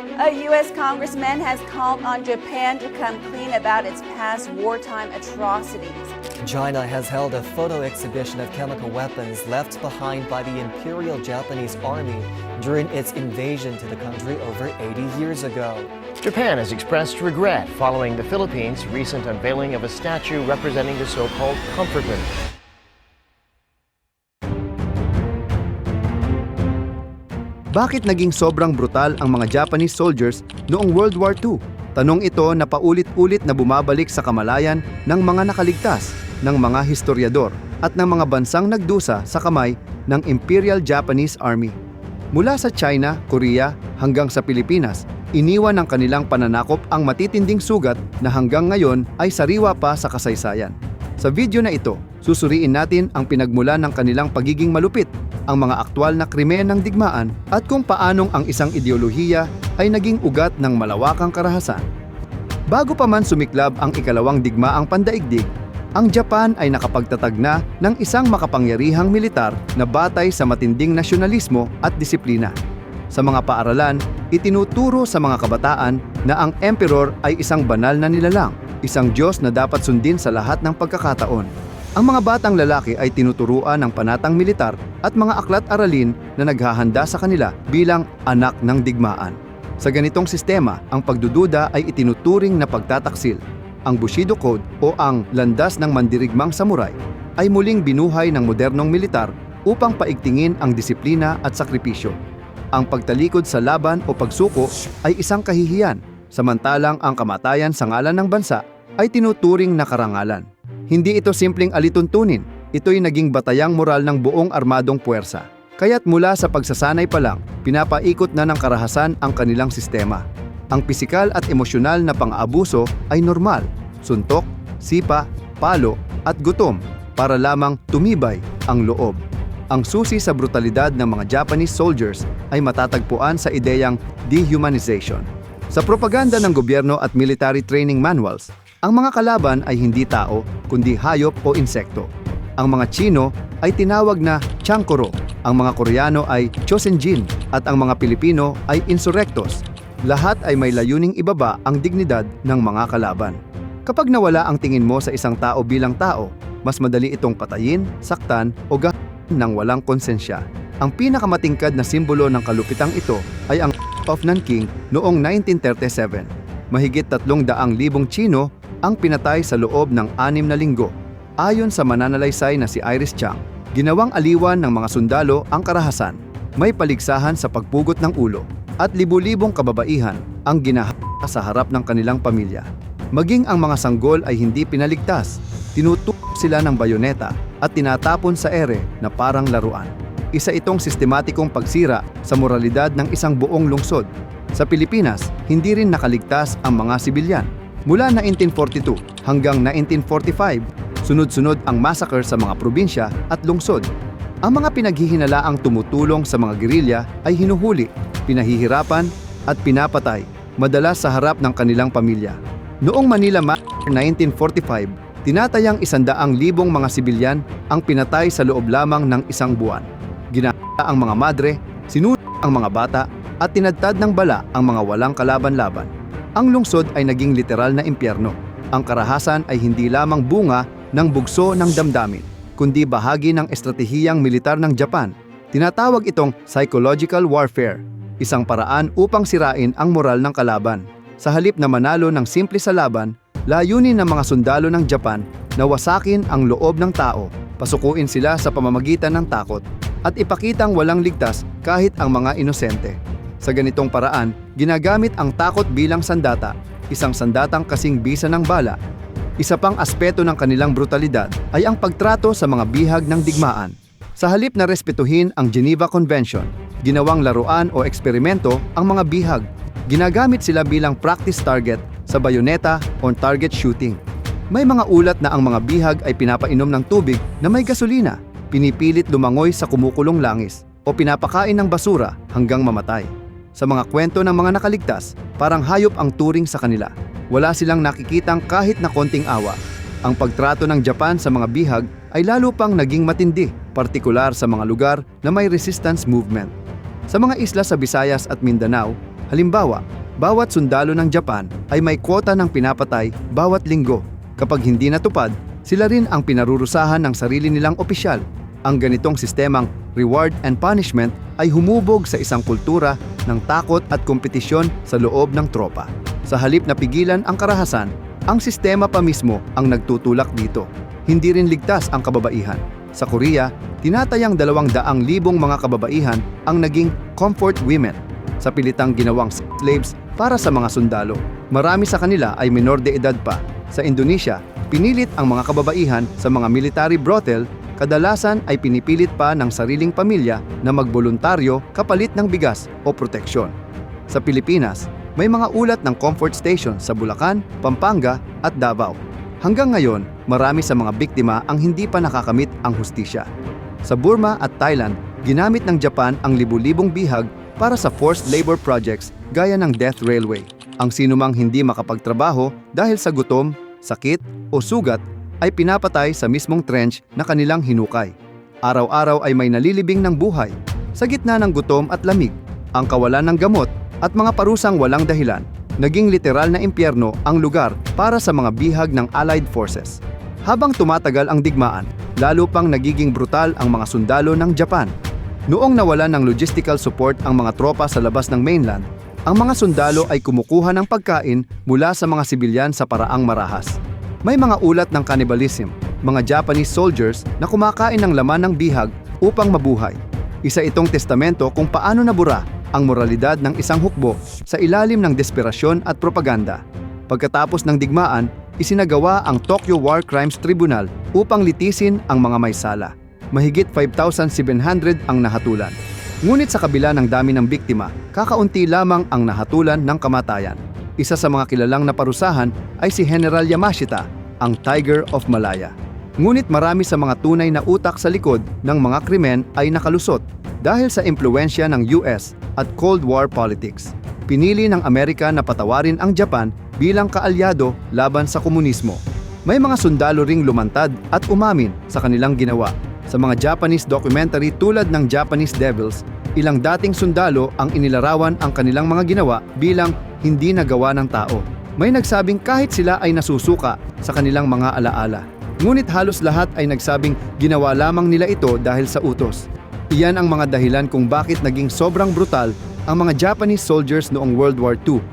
A U.S. congressman has called on Japan to come clean about its past wartime atrocities. China has held a photo exhibition of chemical weapons left behind by the Imperial Japanese Army during its invasion to the country over 80 years ago. Japan has expressed regret following the Philippines' recent unveiling of a statue representing the so-called comfortment. Bakit naging sobrang brutal ang mga Japanese soldiers noong World War II? Tanong ito na paulit-ulit na bumabalik sa kamalayan ng mga nakaligtas, ng mga historiador, at ng mga bansang nagdusa sa kamay ng Imperial Japanese Army. Mula sa China, Korea, hanggang sa Pilipinas, iniwan ng kanilang pananakop ang matitinding sugat na hanggang ngayon ay sariwa pa sa kasaysayan. Sa video na ito, susuriin natin ang pinagmula ng kanilang pagiging malupit, ang mga aktwal na krimen ng digmaan at kung paanong ang isang ideolohiya ay naging ugat ng malawakang karahasan. Bago pa man sumiklab ang ikalawang digmaang pandaigdig, ang Japan ay nakapagtatag na ng isang makapangyarihang militar na batay sa matinding nasyonalismo at disiplina. Sa mga paaralan, itinuturo sa mga kabataan na ang emperor ay isang banal na nilalang, isang Diyos na dapat sundin sa lahat ng pagkakataon. Ang mga batang lalaki ay tinuturuan ng panatang militar at mga aklat aralin na naghahanda sa kanila bilang anak ng digmaan. Sa ganitong sistema, ang pagdududa ay itinuturing na pagtataksil. Ang Bushido Code o ang landas ng mandirigmang samurai ay muling binuhay ng modernong militar upang paigtingin ang disiplina at sakripisyo. Ang pagtalikod sa laban o pagsuko ay isang kahihiyan, samantalang ang kamatayan sa ngalan ng bansa ay tinuturing na karangalan. Hindi ito simpleng alituntunin, ito'y naging batayang moral ng buong armadong puwersa. Kaya't mula sa pagsasanay pa lang, pinapaikot na ng karahasan ang kanilang sistema. Ang pisikal at emosyonal na pang-abuso ay normal, suntok, sipa, palo at gutom para lamang tumibay ang loob. Ang susi sa brutalidad ng mga Japanese soldiers ay matatagpuan sa ideyang dehumanization. Sa propaganda ng gobyerno at military training manuals, ang mga kalaban ay hindi tao kundi hayop o insekto. Ang mga Chino ay tinawag na Chankoro, ang mga Koreano ay Chosenjin at ang mga Pilipino ay Insurrectos. Lahat ay may layuning ibaba ang dignidad ng mga kalaban. Kapag nawala ang tingin mo sa isang tao bilang tao, mas madali itong patayin, saktan o gahin ng walang konsensya. Ang pinakamatingkad na simbolo ng kalupitang ito ay ang of Nanking noong 1937. Mahigit tatlong daang libong Chino ang pinatay sa loob ng anim na linggo. Ayon sa mananalaysay na si Iris Chang, ginawang aliwan ng mga sundalo ang karahasan. May paligsahan sa pagpugot ng ulo at libu-libong kababaihan ang ginaha sa harap ng kanilang pamilya. Maging ang mga sanggol ay hindi pinaligtas, tinutok sila ng bayoneta at tinatapon sa ere na parang laruan. Isa itong sistematikong pagsira sa moralidad ng isang buong lungsod. Sa Pilipinas, hindi rin nakaligtas ang mga sibilyan. Mula 1942 hanggang 1945, sunod-sunod ang massacre sa mga probinsya at lungsod. Ang mga pinaghihinalaang tumutulong sa mga gerilya ay hinuhuli, pinahihirapan at pinapatay, madalas sa harap ng kanilang pamilya. Noong Manila Ma 1945, tinatayang isandaang libong mga sibilyan ang pinatay sa loob lamang ng isang buwan. Ginala ang mga madre, sinunod ang mga bata, at tinadtad ng bala ang mga walang kalaban-laban. Ang lungsod ay naging literal na impyerno. Ang karahasan ay hindi lamang bunga ng bugso ng damdamin, kundi bahagi ng estratehiyang militar ng Japan. Tinatawag itong psychological warfare, isang paraan upang sirain ang moral ng kalaban. Sa halip na manalo ng simple sa laban, layunin ng mga sundalo ng Japan na wasakin ang loob ng tao, pasukuin sila sa pamamagitan ng takot, at ipakitang walang ligtas kahit ang mga inosente. Sa ganitong paraan, ginagamit ang takot bilang sandata, isang sandatang kasing bisa ng bala. Isa pang aspeto ng kanilang brutalidad ay ang pagtrato sa mga bihag ng digmaan. Sa halip na respetuhin ang Geneva Convention, ginawang laruan o eksperimento ang mga bihag. Ginagamit sila bilang practice target sa bayoneta o target shooting. May mga ulat na ang mga bihag ay pinapainom ng tubig na may gasolina, pinipilit lumangoy sa kumukulong langis, o pinapakain ng basura hanggang mamatay. Sa mga kwento ng mga nakaligtas, parang hayop ang turing sa kanila. Wala silang nakikitang kahit na konting awa. Ang pagtrato ng Japan sa mga bihag ay lalo pang naging matindi, partikular sa mga lugar na may resistance movement. Sa mga isla sa Visayas at Mindanao, Halimbawa, bawat sundalo ng Japan ay may kwota ng pinapatay bawat linggo. Kapag hindi natupad, sila rin ang pinarurusahan ng sarili nilang opisyal. Ang ganitong sistemang reward and punishment ay humubog sa isang kultura ng takot at kompetisyon sa loob ng tropa. Sa halip na pigilan ang karahasan, ang sistema pa mismo ang nagtutulak dito. Hindi rin ligtas ang kababaihan. Sa Korea, tinatayang dalawang daang libong mga kababaihan ang naging comfort women sa pilitang ginawang slaves para sa mga sundalo. Marami sa kanila ay minor de edad pa. Sa Indonesia, pinilit ang mga kababaihan sa mga military brothel, kadalasan ay pinipilit pa ng sariling pamilya na magboluntaryo kapalit ng bigas o proteksyon. Sa Pilipinas, may mga ulat ng comfort station sa Bulacan, Pampanga at Davao. Hanggang ngayon, marami sa mga biktima ang hindi pa nakakamit ang hustisya. Sa Burma at Thailand, ginamit ng Japan ang libu-libong bihag para sa forced labor projects gaya ng Death Railway. Ang sinumang hindi makapagtrabaho dahil sa gutom, sakit o sugat ay pinapatay sa mismong trench na kanilang hinukay. Araw-araw ay may nalilibing ng buhay sa gitna ng gutom at lamig, ang kawalan ng gamot at mga parusang walang dahilan. Naging literal na impyerno ang lugar para sa mga bihag ng Allied Forces. Habang tumatagal ang digmaan, lalo pang nagiging brutal ang mga sundalo ng Japan. Noong nawalan ng logistical support ang mga tropa sa labas ng mainland, ang mga sundalo ay kumukuha ng pagkain mula sa mga sibilyan sa paraang marahas. May mga ulat ng cannibalism, mga Japanese soldiers na kumakain ng laman ng bihag upang mabuhay. Isa itong testamento kung paano nabura ang moralidad ng isang hukbo sa ilalim ng desperasyon at propaganda. Pagkatapos ng digmaan, isinagawa ang Tokyo War Crimes Tribunal upang litisin ang mga may sala. Mahigit 5,700 ang nahatulan. Ngunit sa kabila ng dami ng biktima, kakaunti lamang ang nahatulan ng kamatayan. Isa sa mga kilalang naparusahan ay si General Yamashita, ang Tiger of Malaya. Ngunit marami sa mga tunay na utak sa likod ng mga krimen ay nakalusot dahil sa impluensya ng US at Cold War politics. Pinili ng Amerika na patawarin ang Japan bilang kaalyado laban sa komunismo. May mga sundalo ring lumantad at umamin sa kanilang ginawa. Sa mga Japanese documentary tulad ng Japanese Devils, ilang dating sundalo ang inilarawan ang kanilang mga ginawa bilang hindi nagawa ng tao. May nagsabing kahit sila ay nasusuka sa kanilang mga alaala. Ngunit halos lahat ay nagsabing ginawa lamang nila ito dahil sa utos. Iyan ang mga dahilan kung bakit naging sobrang brutal ang mga Japanese soldiers noong World War II